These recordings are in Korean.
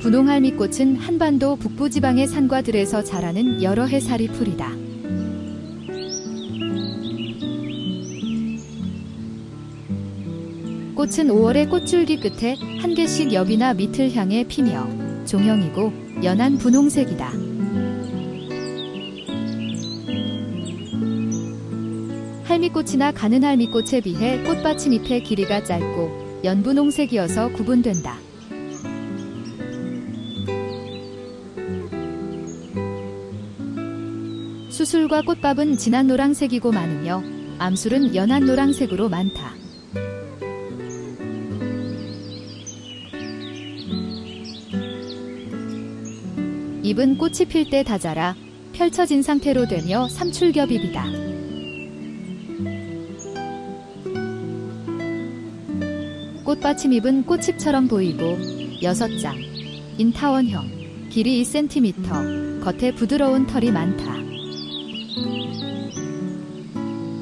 분홍할미꽃은 한반도 북부지방의 산과 들에서 자라는 여러 해살이 풀이다. 꽃은 5월의 꽃줄기 끝에 한 개씩 엽이나 밑을 향해 피며 종형이고 연한 분홍색이다. 할미꽃이나 가는 할미꽃에 비해 꽃받침 잎의 길이가 짧고 연분홍색이어서 구분된다. 수술과 꽃밥은 진한 노란색이고 많으며 암술은 연한 노란색으로 많다. 잎은 꽃이 필 때 다 자라 펼쳐진 상태로 되며 삼출겹잎이다. 꽃받침잎은 꽃잎처럼 보이고 6장, 인타원형, 길이 2cm, 겉에 부드러운 털이 많다.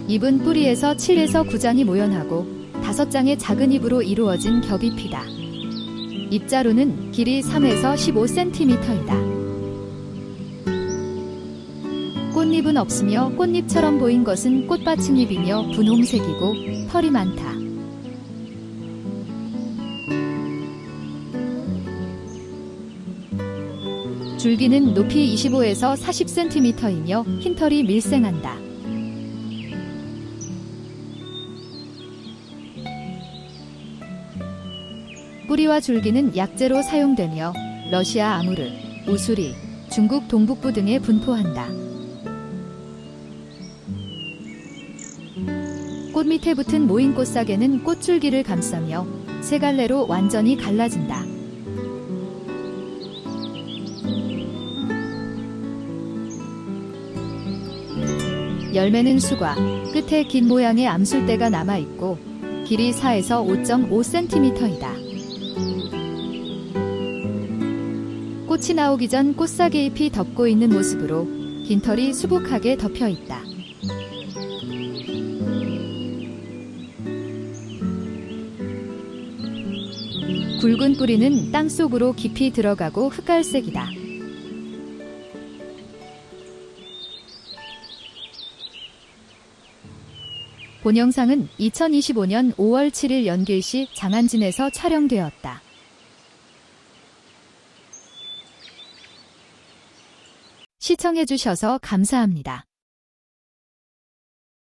잎은 뿌리에서 7에서 9장이 모연하고 5장의 작은 잎으로 이루어진 겹잎이다. 잎자루는 길이 3에서 15cm이다. 꽃잎은 없으며 꽃잎처럼 보인 것은 꽃받침잎이며 분홍색이고 털이 많다. 줄기는 높이 25에서 40cm이며 흰털이 밀생한다. 뿌리와 줄기는 약재로 사용되며 러시아 아무르, 우수리, 중국 동북부 등에 분포한다. 꽃 밑에 붙은 모인 꽃사계는 꽃줄기를 감싸며 세 갈래로 완전히 갈라진다. 열매는 수과 끝에 긴 모양의 암술대가 남아 있고 길이 4에서 5.5cm이다. 꽃이 나오기 전 꽃사계 잎이 덮고 있는 모습으로 긴 털이 수북하게 덮여 있다. 굵은 뿌리는 땅 속으로 깊이 들어가고 흑갈색이다. 본 영상은 2025년 5월 7일 연길시 장안진에서 촬영되었다. 시청해주셔서 감사합니다.